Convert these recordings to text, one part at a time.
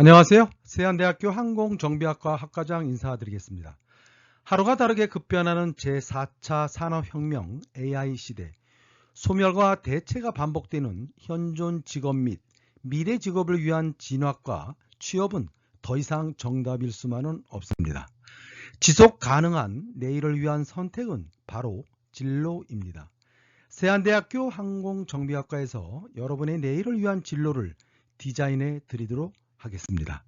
안녕하세요. 세안대학교 항공정비학과 학과장 인사드리겠습니다. 하루가 다르게 급변하는 제4차 산업혁명 AI 시대, 소멸과 대체가 반복되는 현존 직업 및 미래 직업을 위한 진학과 취업은 더 이상 정답일 수만은 없습니다. 지속 가능한 내일을 위한 선택은 바로 진로입니다. 세안대학교 항공정비학과에서 여러분의 내일을 위한 진로를 디자인해 드리도록 하겠습니다.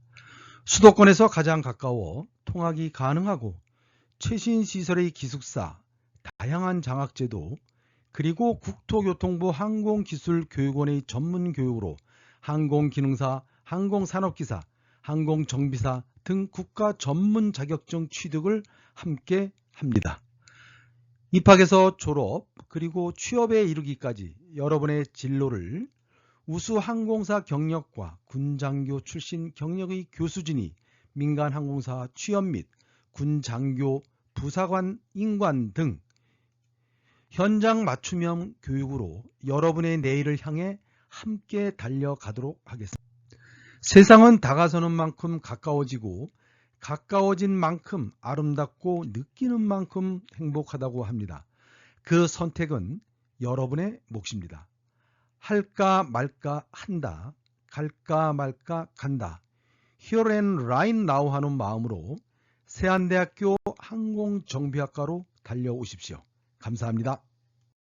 수도권에서 가장 가까워 통학이 가능하고 최신 시설의 기숙사, 다양한 장학제도, 그리고 국토교통부 항공기술교육원의 전문 교육으로 항공기능사, 항공산업기사, 항공정비사 등 국가 전문 자격증 취득을 함께 합니다. 입학에서 졸업, 그리고 취업에 이르기까지 여러분의 진로를 우수 항공사 경력과 군장교 출신 경력의 교수진이 민간 항공사 취업 및 군장교 부사관 인관 등 현장 맞춤형 교육으로 여러분의 내일을 향해 함께 달려가도록 하겠습니다. 세상은 다가서는 만큼 가까워지고 가까워진 만큼 아름답고 느끼는 만큼 행복하다고 합니다. 그 선택은 여러분의 몫입니다. 할까 말까 한다. 갈까 말까 간다. Here and right now 하는 마음으로 세안대학교 항공정비학과로 달려오십시오. 감사합니다.